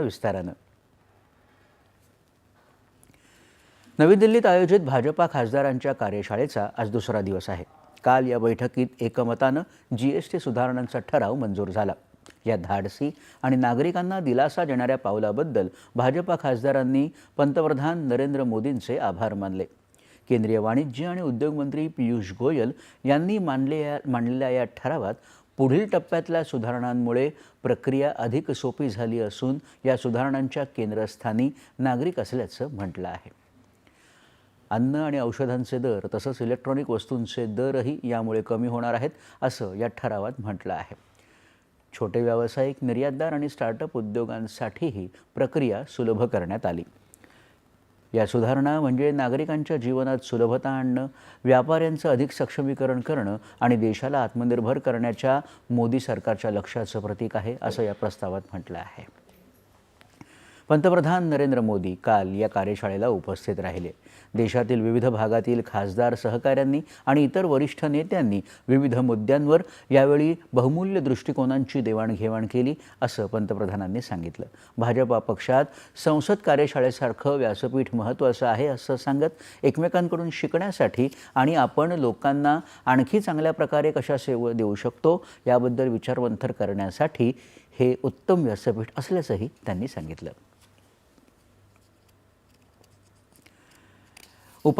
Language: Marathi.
विस्तारानं. नवी दिल्लीत आयोजित भाजपा खासदारांच्या कार्यशाळेचा आज दुसरा दिवस आहे. काल या बैठकीत एकमतानं जी एस टी सुधारणांचा ठराव मंजूर झाला. या धाडसी आणि नागरिकांना दिलासा देणाऱ्या पावलाबद्दल भाजपा खासदारांनी पंतप्रधान नरेंद्र मोदींचे आभार मानले. केंद्रीय वाणिज्य आणि उद्योग मंत्री पियुष गोयल यांनी मांडले मांडलेल्या या ठरावात पुढील टप्प्यातल्या सुधारणांमुळे प्रक्रिया अधिक सोपी झाली असून या सुधारणांच्या केंद्रस्थानी नागरिक असल्याचं म्हटलं आहे. अन्न आणि औषधांचे दर तसंच इलेक्ट्रॉनिक वस्तूंचे दरही यामुळे कमी होणार आहेत असं या ठरावात म्हटलं आहे. छोटे व्यावसायिक निर्यातदार आणि स्टार्टअप उद्योगांसाठीही प्रक्रिया सुलभ करण्यात आली. या सुधारणा म्हणजे नागरिकांच्या जीवनात सुलभता आणणं व्यापाऱ्यांचं अधिक सक्षमीकरण करणं आणि देशाला आत्मनिर्भर करण्याच्या मोदी सरकारच्या लक्ष्याचं प्रतीक आहे असं या प्रस्तावात म्हटलं आहे. पंतप्रधान नरेंद्र मोदी काल या कार्यशाळेला उपस्थित राहिले. देशातील विविध भागातील खासदार सहकाऱ्यांनी आणि इतर वरिष्ठ नेत्यांनी विविध मुद्द्यांवर यावेळी बहुमूल्य दृष्टिकोनांची देवाणघेवाण केली असं पंतप्रधानांनी सांगितलं. भाजपा पक्षात संसद कार्यशाळेसारखं व्यासपीठ महत्त्वाचं आहे असं सांगत एकमेकांकडून शिकण्यासाठी आणि आपण लोकांना आणखी चांगल्या प्रकारे कशा सेवा देऊ शकतो याबद्दल विचारमंथन करण्यासाठी हे उत्तम व्यासपीठ असल्याचंही त्यांनी सांगितलं. У